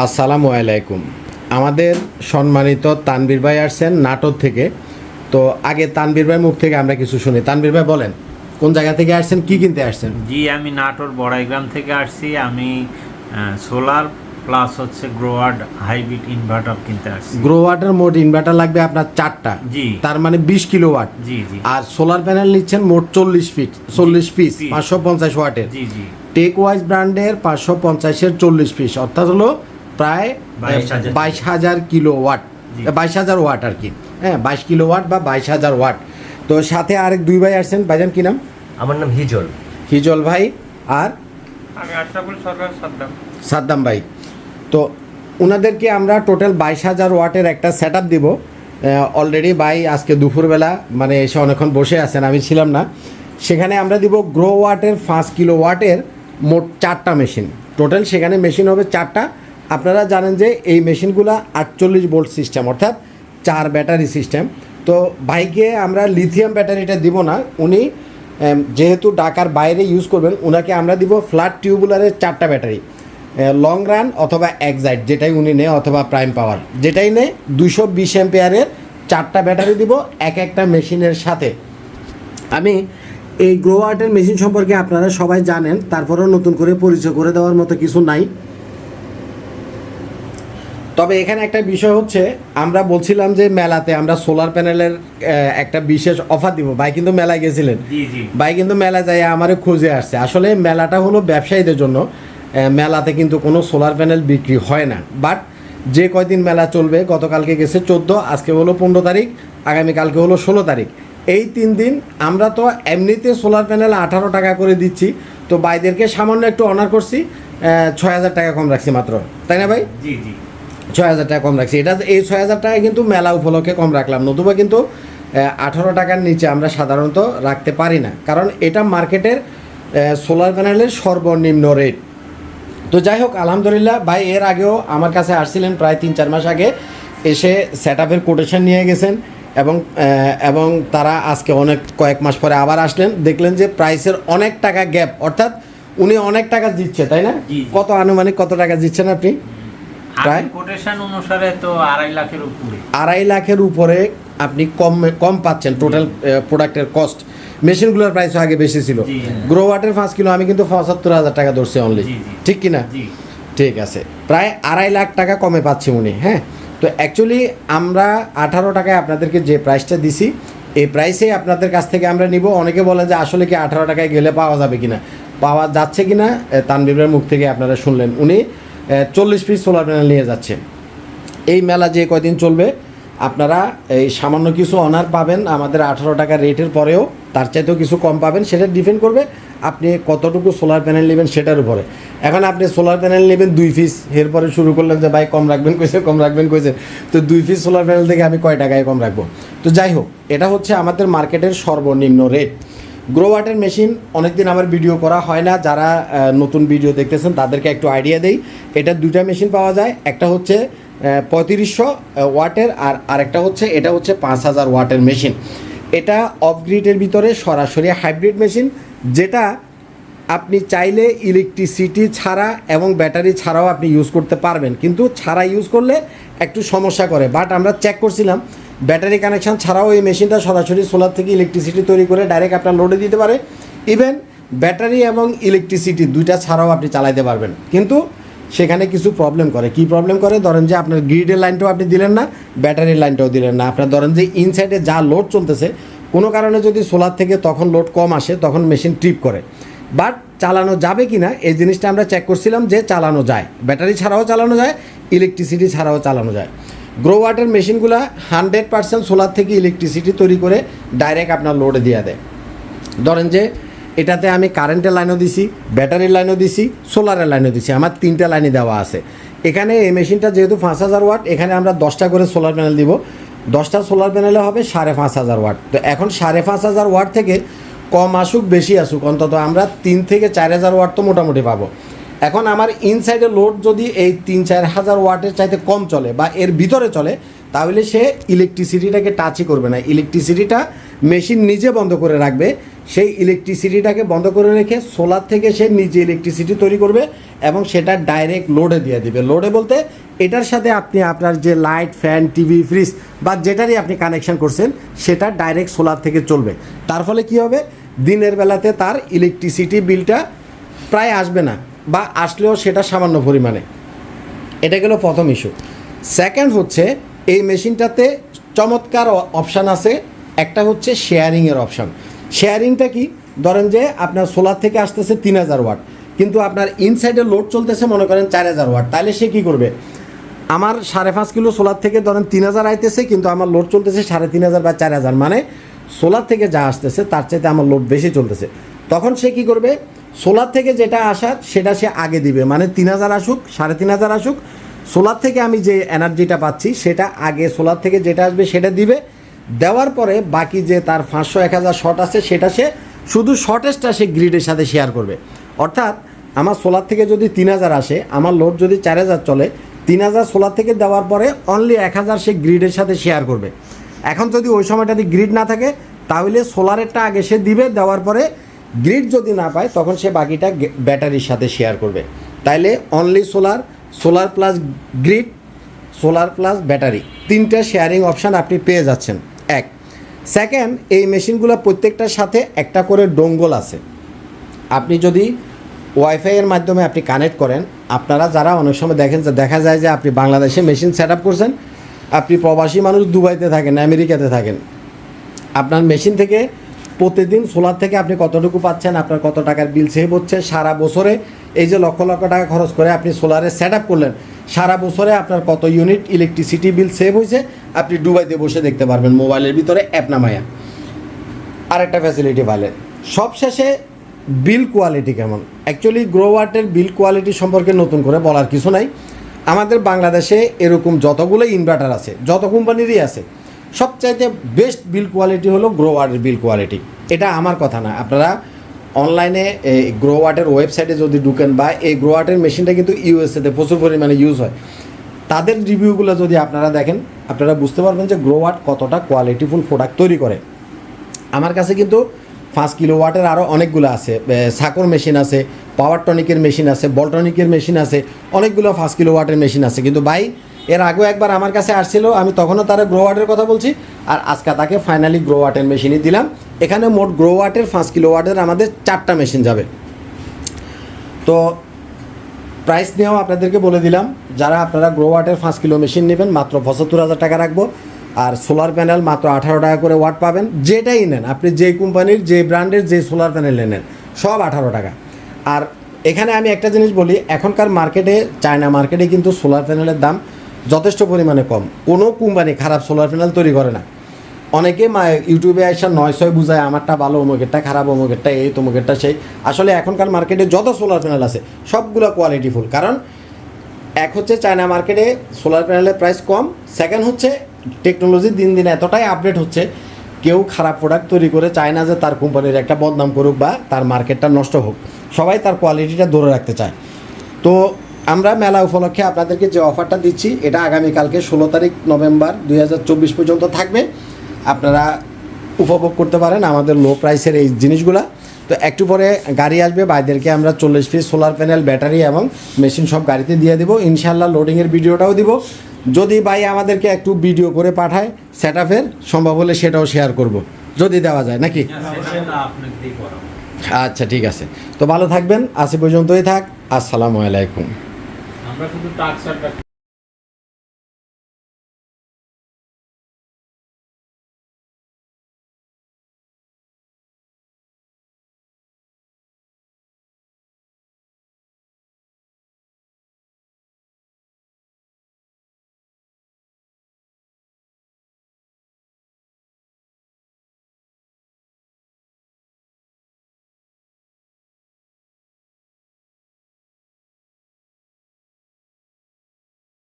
আসসালামু আলাইকুম। আমাদের সম্মানিত তানবীর ভাই আসছেন নাটোর থেকে। তো আগে তানবীর ভাই মুখ থেকে আমরা কিছু শুনি। তানবীর ভাই বলেন কোন জায়গা থেকে আসছেন কি কিনতে আসছেন? জি আমি নাটোর বড়াইগ্রাম থেকে আসছি। আমি সোলার প্লাস হচ্ছে গ্রোয়ার্ড হাইব্রিড ইনভার্টার কিনতে আসছি। গ্রো ওয়াটার মোট ইনভার্টার লাগবে আপনার চারটা। জি। তার মানে বিশ কিলো ওয়াট জি জি। আর সোলার প্যানেল নিচ্ছেন মোট চল্লিশ ফিট চল্লিশ পিস পাঁচশো পঞ্চাশ ওয়াটের। জি জি। টেক ওয়াইজ ব্র্যান্ডের পাঁচশো পঞ্চাশের চল্লিশ পিস। অর্থাৎ হলো প্রায় 22,000 বাইশ হাজার কিলো ওয়াট। বাইশ হাজার ওয়াট আর কি। হ্যাঁ বাইশ কিলো ওয়াট বা বাইশ হাজার ওয়াট। তো সাথে আরেক দুই ভাই আসছেন ভাইজান কি নাম? আমার নাম হিজল। হিজল ভাই। আর? আমি আশরাফুল সরকার সাদ্দাম। সাদ্দাম ভাই। তো ওনাদেরকে আমরা টোটাল বাইশ হাজার ওয়াটের একটা সেট আপ দিব অলরেডি ভাই আজকে দুপুরবেলা মানে এসে অনেকক্ষণ বসে আছেন আমি ছিলাম না। সেখানে আমরা দিব গ্রো ওয়াটের পাঁচ কিলো ওয়াটের মোট চারটা মেশিন টোটাল সেখানে মেশিন হবে চারটা। আপনারা জানেন যে এই মেশিনগুলো আটচল্লিশ ভোল্ট সিস্টেম, অর্থাৎ চার ব্যাটারি সিস্টেম। তো বাইকে আমরা লিথিয়াম ব্যাটারিটা দিব না, উনি যেহেতু ঢাকার বাইরে ইউজ করবেন ওনাকে আমরা দিব ফ্ল্যাট টিউবুলারের চারটা ব্যাটারি লং রান অথবা এক্সাইট, যেটাই উনি নেয় অথবা প্রাইম পাওয়ার। যেটাই নেয় দুশো বিশ এম্পেয়ারের চারটা ব্যাটারি দিব এক একটা মেশিনের সাথে। আমি এই গ্রো আর্টের মেশিন সম্পর্কে আপনারা সবাই জানেন, তারপরেও নতুন করে পরিচয় করে দেওয়ার মতো কিছু নাই। তবে এখানে একটা বিষয় হচ্ছে আমরা বলছিলাম যে মেলাতে আমরা সোলার প্যানেলের একটা বিশেষ অফার দিব। ভাই কিন্তু মেলায় গেছিলেন। ভাই কিন্তু মেলা যায় আমারে খুঁজে আসছে। আসলে মেলাটা হলো ব্যবসায়ীদের জন্য। মেলাতে কিন্তু কোনো সোলার প্যানেল বিক্রি হয় না। বাট যে কয়দিন মেলা চলবে গতকালকে গেছে চোদ্দ আজকে হলো পনেরো তারিখ আগামীকালকে হলো ষোলো তারিখ। এই তিন দিন আমরা তো এমনিতে সোলার প্যানেল আঠারো টাকা করে দিচ্ছি। তো ভাইদেরকে সামান্য একটু অনার করছি। ছয় হাজার টাকা কম রাখছি মাত্র। তাই না ভাই? জি জি। ছয় হাজার টাকা কম রাখছি। এটা এই ছয় হাজার টাকা কিন্তু মেলা উপলক্ষে কম রাখলাম। নতুবা কিন্তু আঠারো টাকার নিচে আমরা সাধারণত রাখতে পারি না। কারণ এটা মার্কেটের সোলার প্যানেলের সর্বনিম্ন রেট তো যাই হোক আলহামদুলিল্লাহ ভাই এর আগেও আমার কাছে আসছিলেন প্রায় তিন চার মাস আগে। এসে সেট আপের কোটেশন নিয়ে গেছেন এবং এবং তারা আজকে অনেক কয়েক মাস পরে আবার আসলেন। দেখলেন যে প্রাইসের অনেক টাকা গ্যাপ অর্থাৎ উনি অনেক টাকা দিচ্ছে তাই না। কত আনুমানিক কত টাকা দিচ্ছেন আপনি? প্রায়? কোটেশন অনুসারে তো আড়াই লাখের উপরে। আড়াই লাখের উপরে আপনি কম কম পাচ্ছেন টোটাল প্রোডাক্টের কস্ট মেশিনগুলোর প্রাইস আগে বেশি ছিল। গ্রো ওয়াটের পাঁচ কিলো আমি কিন্তু পঁচাত্তর হাজার টাকা ধরছি অনলি। ঠিক কিনা? জি। ঠিক আছে। প্রায় আড়াই লাখ টাকা কমে পাচ্ছি উনি হ্যাঁ? তো অ্যাকচুয়ালি আমরা আঠারো টাকায় আপনাদেরকে যে প্রাইসটা দিছি এই প্রাইসে আপনাদের কাছ থেকে আমরা নিব। অনেকে বলেন যে আসলে কি আঠারো টাকায় গেলে পাওয়া যাবে কিনা? পাওয়া যাচ্ছে কিনা? এ, তানবীরের মুখ থেকে আপনারা শুনলেন। উনি চল্লিশ পিস সোলার প্যানেল নিয়ে যাচ্ছে। এই মেলা যে কয়দিন চলবে, আপনারা এই সামান্য কিছু অনার পাবেন, আমাদের আঠারো টাকা রেটের পরেও তার চাইতেও কিছু কম পাবেন, সেটা ডিপেন্ড করবে আপনি কতটুকু সোলার প্যানেল নেবেন সেটার উপরে। এখন আপনি সোলার প্যানেল নেবেন দুই পিস এরপরে শুরু করলেন যে, ভাই, কম রাখবেন কইছে, কম রাখবেন কইছে। তো দুই পিস সোলার প্যানেল থেকে আমি কয় টাকায় কম রাখব? তো যাই হোক, এটা হচ্ছে আমাদের মার্কেটের সর্বনিম্ন রেট গ্রো ওয়াটার মেশিন অনেকদিন আমার ভিডিও করা হয় না। যারা নতুন ভিডিও দেখতেছেন, তাদেরকে একটু আইডিয়া দেই। এটা দুইটা মেশিন পাওয়া যায়। একটা হচ্ছে পঁয়ত্রিশশো ওয়াটের আর আরেকটা হচ্ছে, এটা হচ্ছে পাঁচ হাজার ওয়াটের মেশিন এটা অফগ্রিডের ভিতরে সরাসরি হাইব্রিড মেশিন যেটা আপনি চাইলে ইলেকট্রিসিটি ছাড়া এবং ব্যাটারি ছাড়াও আপনি ইউজ করতে পারবেন। কিন্তু ছাড়া ইউজ করলে একটু সমস্যা করে। বাট আমরা চেক করছিলাম ব্যাটারি কানেকশন ছাড়াও এই মেশিনটা সরাসরি সোলার থেকে ইলেকট্রিসিটি তৈরি করে ডাইরেক্ট আপনার লোডে দিতে পারে। ইভেন ব্যাটারি এবং ইলেকট্রিসিটি দুইটা ছাড়াও আপনি চালাইতে পারবেন। কিন্তু সেখানে কিছু প্রবলেম করে। কি প্রবলেম করে? ধরেন যে আপনার গ্রিডের লাইনটাও আপনি দিলেন না, ব্যাটারির লাইনটাও দিলেন না। আপনার ধরেন যে ইনসাইডে যা লোড চলতেছে, কোনো কারণে যদি সোলার থেকে তখন লোড কম আসে, তখন মেশিন ট্রিপ করে। বাট চালানো যাবে কি না এই জিনিসটা আমরা চেক করছিলাম যে চালানো যায়। ব্যাটারি ছাড়াও চালানো যায় ইলেকট্রিসিটি ছাড়াও চালানো যায়। গ্রো ওয়াটার মেশিনগুলো হান্ড্রেড পার্সেন্ট সোলার থেকে ইলেকট্রিসিটি তৈরি করে ডাইরেক্ট আপনার লোডে দিয়ে দেয়। ধরেন যে এটাতে আমি কারেন্টের লাইনও দিছি ব্যাটারির লাইনও দিছি সোলারের লাইনও দিছি, আমার তিনটা লাইনে দেওয়া আছে। এখানে এই মেশিনটা যেহেতু পাঁচ হাজার ওয়াট এখানে আমরা দশটা করে সোলার প্যানেল দিব। দশটা সোলার প্যানেলে হবে সাড়ে পাঁচ হাজার ওয়াট তো এখন সাড়ে পাঁচ হাজার ওয়াট থেকে কম আসুক, বেশি আসুক, অন্তত আমরা তিন থেকে চার হাজার ওয়াট তো মোটামুটি পাবো। এখন আমার ইনসাইডে লোড যদি এই তিন চার হাজার ওয়াটের চাইতে কম চলে বা এর ভিতরে চলে, তাহলে সে ইলেকট্রিসিটিটাকে টাচই করবে না। ইলেকট্রিসিটিটা মেশিন নিজে বন্ধ করে রাখবে। সেই ইলেকট্রিসিটিটাকে বন্ধ করে রেখে সোলার থেকে সে নিজে ইলেকট্রিসিটি তৈরি করবে এবং সেটা ডাইরেক্ট লোডে দিয়ে দিবে। লোডে বলতে এটার সাথে আপনি আপনার যে লাইট ফ্যান টিভি ফ্রিজ বা যেটারই আপনি কানেকশন করছেন, সেটা ডাইরেক্ট সোলার থেকে চলবে। তার ফলে কি হবে? দিনের বেলাতে তার ইলেকট্রিসিটি বিলটা প্রায় আসবে না। বা আসলেও সেটা সামান্য পরিমাণে। এটা গেল প্রথম ইস্যু সেকেন্ড হচ্ছে, এই মেশিনটাতে চমৎকার অপশান আছে। একটা হচ্ছে শেয়ারিংয়ের অপশান শেয়ারিংটা কি? ধরেন যে আপনার সোলার থেকে আসতেছে তিন হাজার ওয়াট কিন্তু আপনার ইনসাইডে লোড চলতেছে মনে করেন চার হাজার ওয়াট তাহলে সে কী করবে? আমার সাড়ে পাঁচ কিলো সোলার থেকে ধরেন তিন হাজার আইতেছে, কিন্তু আমার লোড চলতেছে সাড়ে তিন হাজার বা চার হাজার মানে সোলার থেকে যা আসতেছে, তার চাইতে আমার লোড বেশি চলতেছে। তখন সে কি করবে? সোলার থেকে যেটা আসার সেটা সে আগে দিবে। মানে তিন হাজার আসুক, সাড়ে তিন হাজার আসুক, সোলার থেকে আমি যে এনার্জিটা পাচ্ছি, সেটা আগে সোলার থেকে যেটা আসবে, সেটা দিবে। দেওয়ার পরে বাকি যে তার পাঁচশো, এক হাজার শর্ট আছে, সেটা সে শুধু শর্টেজটা সে গ্রিডের সাথে শেয়ার করবে। অর্থাৎ আমার সোলার থেকে যদি তিন হাজার আসে, আমার লোড যদি চার হাজার চলে, তিন হাজার সোলার থেকে দেওয়ার পরে অনলি এক হাজার সে গ্রিডের সাথে শেয়ার করবে। এখন যদি ওই সময়টাতে গ্রিড না থাকে, তাহলে সোলারেরটা আগে সে দিবে, দেওয়ার পরে গ্রিড যদি না পায়, তখন সে বাকিটা ব্যাটারির সাথে শেয়ার করবে। তাইলে only solar solar plus grid solar plus battery তিনটা শেয়ারিং অপশান আপনি পেয়ে যাচ্ছেন। এক। সেকেন্ড এই মেশিনগুলো প্রত্যেকটার সাথে একটা করে ডোঙ্গল আছে। আপনি যদি ওয়াইফাইয়ের মাধ্যমে আপনি কানেক্ট করেন, আপনারা যারা অনেক সময় দেখেন যে দেখা যায় যে আপনি বাংলাদেশে মেশিন সেট আপ করছেন আপনি প্রবাসী মানুষ দুবাইতে থাকেন, আমেরিকাতে থাকেন। আপনার মেশিন থেকে প্রতিদিন সোলার থেকে আপনি কতটুকু পাচ্ছেন, আপনার কত টাকার বিল সেভ হচ্ছে, সারা বছরে এই যে লক্ষ লক্ষ টাকা খরচ করে আপনি সোলারে সেট আপ করলেন, সারা বছরে আপনার কত ইউনিট ইলেকট্রিসিটি বিল সেভ হয়েছে, আপনি দুবাইতে বসে দেখতে পারবেন মোবাইলের ভিতরে অ্যাপ নামায়া। আরেকটা ফ্যাসিলিটি পাইলেন সবশেষে বিল কোয়ালিটি কেমন? অ্যাকচুয়ালি গ্রোওয়ার্টের বিল কোয়ালিটি সম্পর্কে নতুন করে বলার কিছু নাই। আমাদের বাংলাদেশে এরকম যতগুলো ইনভার্টার আছে, যত কোম্পানিরই আছে, সবচাইতে বেস্ট বিল কোয়ালিটি হলো গ্রোওয়ার্টের বিল কোয়ালিটি এটা আমার কথা না। আপনারা অনলাইনে এই গ্রোওয়ার্টের ওয়েবসাইটে যদি ঢুকেন বা এই গ্রোওয়ার্টের মেশিনটা কিন্তু ইউএসএতে প্রচুর পরিমাণে ইউজ হয়। তাদের রিভিউগুলো যদি আপনারা দেখেন, আপনারা বুঝতে পারবেন যে গ্রোওয়ার্ট কতটা কোয়ালিটিফুল প্রোডাক্ট তৈরি করে। আমার কাছে কিন্তু পাঁচ কিলো ওয়াটের আরও অনেকগুলো আছে। সাকর মেশিন আছে, পাওয়ার টনিকের মেশিন আছে বলটনিকের মেশিন আছে, অনেকগুলো পাঁচ কিলো ওয়াটের মেশিন আছে। কিন্তু ভাই, এর আগেও একবার আমার কাছে আসছিল, আমি তখনও তারা গ্রো ওয়াটের কথা বলছি, আর আজকে তাকে ফাইনালি গ্রো ওয়াটের মেশিনই দিলাম। এখানে মোট গ্রো ওয়াটের পাঁচ কিলো ওয়াটের আমাদের চারটা মেশিন যাবে। তো প্রাইস নিয়েও আপনাদেরকে বলে দিলাম, যারা আপনারা গ্রো ওয়াটের পাঁচ কিলো মেশিন নেবেন, মাত্র পঁচাত্তর হাজার টাকা রাখব। আর সোলার প্যানেল মাত্র আঠারো টাকা করে ওয়াট পাবেন। যেটাই নেন, আপনি যে কোম্পানির, যে ব্র্যান্ডের, যে সোলার প্যানেল নেন, সব আঠারো টাকা। আর এখানে আমি একটা জিনিস বলি, এখনকার মার্কেটে, চায়না মার্কেটে কিন্তু সোলার প্যানেলের দাম যথেষ্ট পরিমাণে কম। কোনো কোম্পানি খারাপ সোলার প্যানেল তৈরি করে না। অনেকে মা, ইউটিউবে আসা নয় ছয় বুঝায়, আমারটা ভালো, অমুকেরটা খারাপ, অমুকেরটা এই, তমুকেরটা সেই। আসলে এখনকার মার্কেটে যত সোলার প্যানেল আছে, সবগুলো কোয়ালিটিফুল কারণ, এক হচ্ছে চায়না মার্কেটে সোলার প্যানেলের প্রাইস কম সেকেন্ড হচ্ছে টেকনোলজি দিন দিন এতটাই আপডেট হচ্ছে, কেউ খারাপ প্রোডাক্ট তৈরি করে চায় না যে তার কোম্পানির একটা বদনাম করুক বা তার মার্কেটটা নষ্ট হোক। সবাই তার কোয়ালিটিটা ধরে রাখতে চায়। তো আমরা মেলা উপলক্ষে আপনাদেরকে যে অফারটা দিচ্ছি, এটা আগামীকালকে ষোলো তারিখ নভেম্বর দুই হাজার চব্বিশ পর্যন্ত থাকবে। আপনারা উপভোগ করতে পারেন আমাদের লো প্রাইসের এই জিনিসগুলা। তো একটু পরে গাড়ি আসবে, ভাইদেরকে আমরা চল্লিশ পিস সোলার প্যানেল ব্যাটারি এবং মেশিন সব গাড়িতে দিয়ে দেবো। ইনশাল্লাহ লোডিংয়ের ভিডিওটাও দিব। যদি ভাই আমাদেরকে একটু ভিডিও করে পাঠায় সেট আপের সম্ভব হলে সেটাও শেয়ার করব। যদি দেওয়া যায় নাকি? আচ্ছা ঠিক আছে। তো ভালো থাকবেন আসি পর্যন্তই থাক। আসসালামু আলাইকুম। আমরা শুধু